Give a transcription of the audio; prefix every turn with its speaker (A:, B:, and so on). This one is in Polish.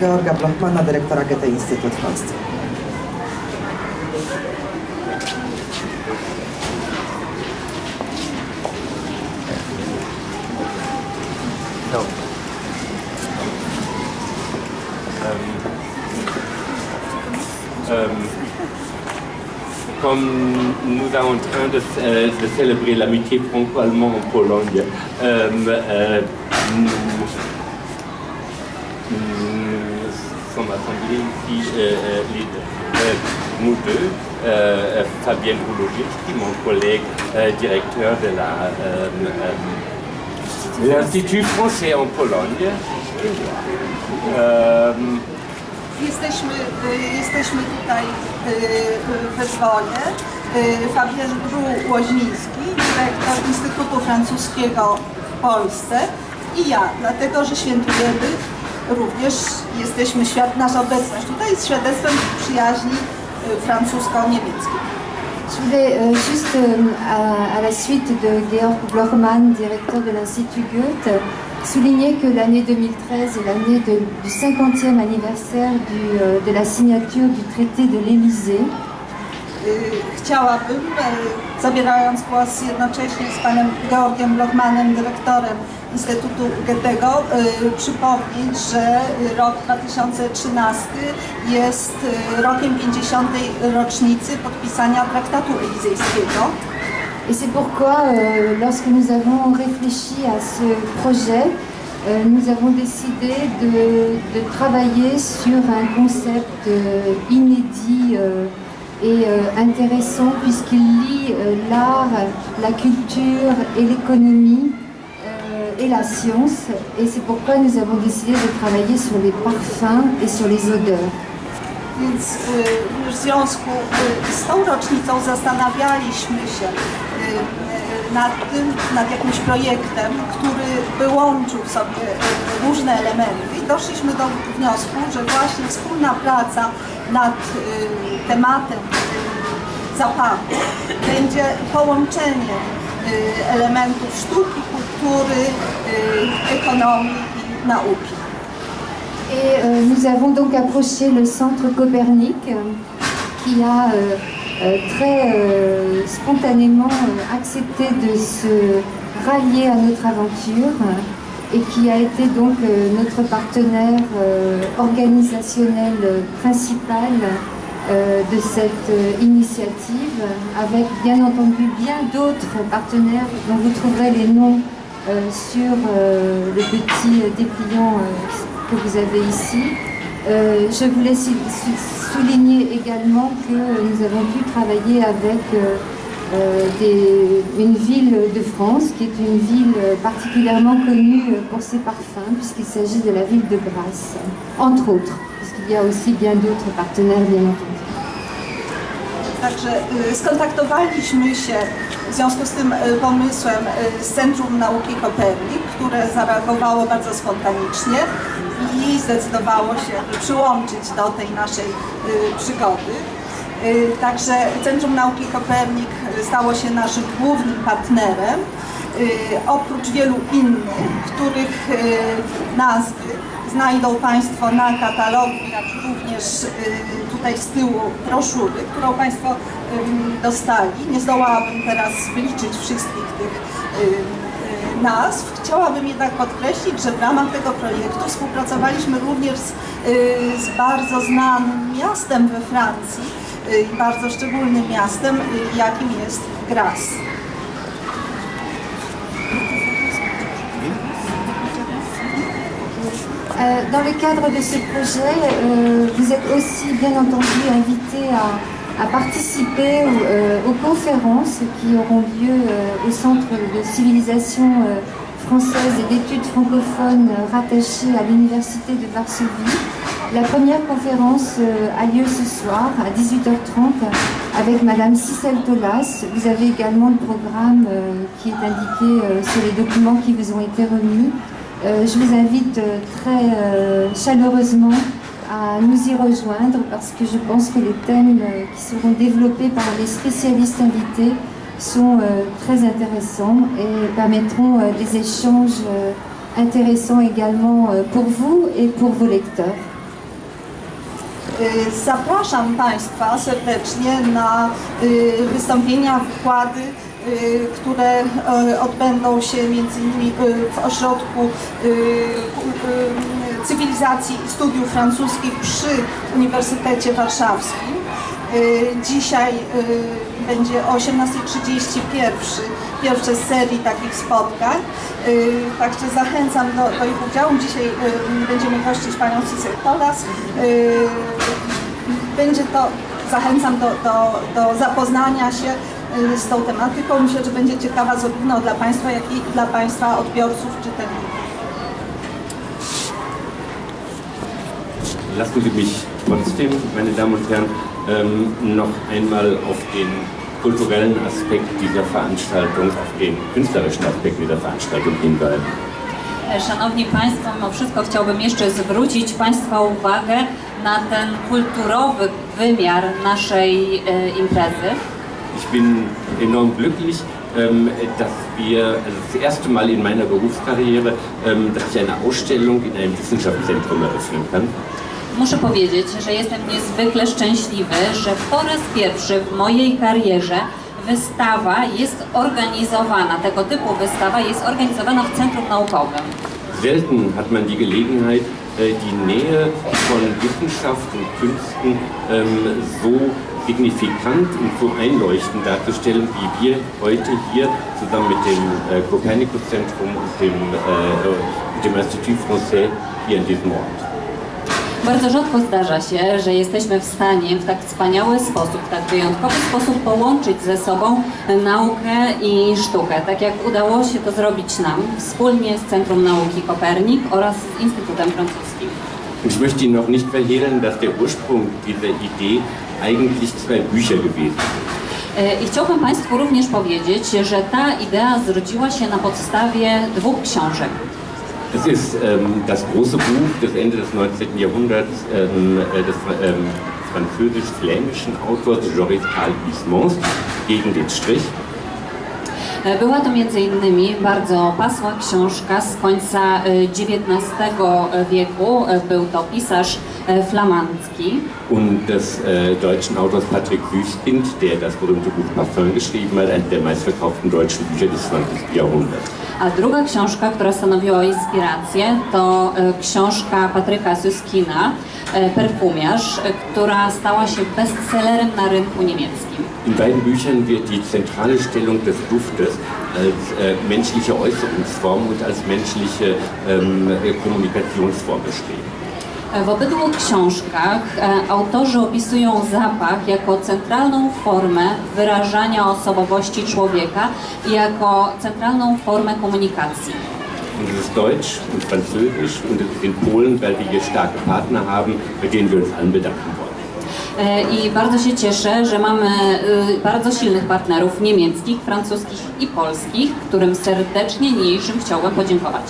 A: Georga Blochmana, dyrektora Goethe Instytut w Polsce.
B: Euh, euh, comme nous sommes en train de, euh, de célébrer l'amitié franco-allemande en Pologne, euh, deux, nous deux, euh, Fabienne Rouloviski, mon collègue directeur de français en Pologne.
C: Jesteśmy, jesteśmy tutaj we. Y, Fabien Bru-Łoźniński, dyrektor Instytutu Francuskiego w Polsce i ja, dlatego że świętujemy również, jesteśmy, nasza obecność tutaj jest świadectwem przyjaźni francusko-niemieckiej.
D: Je voulais juste à, la suite de Georg Blochmann, directeur de l'Institut Goethe, souligner que l'année 2013 est l'année du 50e anniversaire du, euh, de la signature du traité de l'Élysée.
C: Y, Chciałabym, y, zabierając głos jednocześnie z panem Georgiem Blochmanem, dyrektorem Instytutu Goethego, y, przypomnieć, że rok 2013 jest rokiem 50. rocznicy podpisania traktatu elizejskiego.
D: Et c'est pourquoi, euh, lorsque nous avons réfléchi à ce projet, euh, nous avons décidé de, de travailler sur un concept euh, inédit euh, et euh, intéressant puisqu'il lie euh, l'art, la culture et l'économie euh, et la science. Et c'est pourquoi nous avons décidé de travailler sur les parfums et sur les odeurs.
C: Więc y, w związku y, z tą rocznicą zastanawialiśmy się y, nad tym, nad jakimś projektem, który by łączył w sobie różne elementy i doszliśmy do wniosku, że właśnie wspólna praca nad tematem zapachu będzie połączeniem y, elementów sztuki, kultury, ekonomii i nauki.
D: Et euh, nous avons donc approché le centre Copernic euh, qui a euh, très spontanément accepté de se rallier à notre aventure et qui a été donc notre partenaire organisationnel principal de cette initiative, avec bien entendu bien d'autres partenaires dont vous trouverez les noms sur le petit dépliant que vous avez ici. Euh, je voulais sou- sou- souligner également que nous avons pu travailler avec euh, euh, une ville de France qui est une ville particulièrement connue pour ses parfums puisqu'il s'agit de la ville de Grasse, entre autres, puisqu'il y a aussi bien d'autres partenaires bien entendu.
C: Także skontaktowaliśmy się w związku z tym pomysłem z Centrum Nauki Kopernik, które zareagowało bardzo spontanicznie i zdecydowało się przyłączyć do tej naszej y, przygody. Y, Także Centrum Nauki Kopernik stało się naszym głównym partnerem. Y, Oprócz wielu innych, których nazwy znajdą Państwo na katalogu, jak również tutaj z tyłu broszury, którą Państwo dostali. Nie zdołałabym teraz wyliczyć wszystkich tych nazw. Chciałabym jednak podkreślić, że w ramach tego projektu współpracowaliśmy również z, y, z bardzo znanym miastem we Francji, y, bardzo szczególnym miastem, y, jakim jest Grasse.
D: Dans le cadre de ce projet, euh, vous êtes aussi bien entendu invité à, à participer euh, aux conférences qui auront lieu euh, au Centre de civilisation euh, française et d'études francophones euh, rattaché à l'Université de Varsovie. La première conférence a lieu ce soir à 18h30 avec Madame Cicel Tolas. Vous avez également le programme qui est indiqué sur les documents qui vous ont été remis. Je vous invite très chaleureusement à nous y rejoindre parce que je pense que les thèmes euh, qui seront développés par les spécialistes invités sont euh, très intéressants et permettront euh, des échanges intéressants également pour vous et pour vos lecteurs.
C: Y, Zapraszam Państwa serdecznie na y, wystąpienia, wykłady, y, które odbędą się między innymi w Ośrodku Cywilizacji i Studiów Francuskich przy Uniwersytecie Warszawskim. Y, Dzisiaj y, będzie o 18.30 pierwszy, pierwsze z serii takich spotkań. Y, Także zachęcam do, do ich udziału. Dzisiaj będziemy gościć panią Cicel Tolas. Będzie to, zachęcam do, do, do zapoznania się z tą tematyką. Myślę, że będzie ciekawa zarówno dla Państwa, jak i dla Państwa odbiorców, czytelników.
B: Lassen Sie mich trotzdem, meine Damen und Herren, ähm, noch einmal auf den kulturellen Aspekt dieser Veranstaltung, auf den künstlerischen Aspekt dieser Veranstaltung hinweisen.
E: Szanowni Państwo, mimo wszystko chciałbym jeszcze zwrócić Państwa uwagę na ten kulturowy wymiar naszej e, imprezy.
B: Ich bin enorm glücklich, ähm, dass wir, also das erste Mal in meiner Berufskarriere, ähm, dass ich eine Ausstellung in einem Wissenschaftszentrum eröffnen kann.
E: Muszę powiedzieć, że jestem niezwykle szczęśliwy, że po raz pierwszy w mojej karierze wystawa jest organizowana, tego typu wystawa jest organizowana w Centrum Naukowym.
B: Selten hat man die Gelegenheit, äh, die Nähe von Wissenschaft und Künsten ähm, so signifikant und so einleuchtend darzustellen, wie wir heute hier zusammen mit dem äh, Copernicus-Zentrum und dem, äh, dem Institut Français hier in diesem Ort.
E: Bardzo rzadko zdarza się, że jesteśmy w stanie w tak wspaniały sposób, w tak wyjątkowy sposób połączyć ze sobą naukę i sztukę, tak jak udało się to zrobić nam wspólnie z Centrum Nauki Kopernik oraz z Instytutem Francuskim.
B: Ich möchte Ihnen noch nicht verhehlen, dass der Ursprung dieser Idee eigentlich zwei Bücher gewesen sind.
E: E, I chciałbym Państwu również powiedzieć, że ta idea zrodziła się na podstawie dwóch książek.
B: Es ist ähm, das große Buch des Ende des 19. Jahrhunderts ähm, äh, des ähm, französisch-flämischen Autors Joris Karl Huysmans gegen den Strich.
E: E, Była to między innymi bardzo pasła książka z końca e, XIX wieku. E, Był to pisarz e, flamandzki.
B: Und des äh, deutschen Autors Patrick Wüstkind, der das berühmte Buch Parfum geschrieben hat, eines der meistverkauften deutschen Bücher des 20. Jahrhunderts.
E: A druga książka, która stanowiła inspirację, to e, książka Patryka Suskina, e, Perfumiarz, e, która stała się bestsellerem na rynku niemieckim.
B: In beiden Büchern wird die zentrale Stellung des Duftes als äh, menschliche Äußerungsform und als menschliche ähm, äh, Kommunikationsform beschrieben.
E: E, W obydwu książkach e, autorzy opisują zapach jako centralną formę wyrażania osobowości człowieka i jako centralną formę komunikacji.
B: Und es ist Deutsch und Französisch und ist in Polen, weil wir hier starke Partner haben, bei denen wir uns allen bedanken wollen.
E: E, I bardzo się cieszę, że mamy y, bardzo silnych partnerów niemieckich, francuskich i polskich, którym serdecznie niniejszym chciałbym podziękować.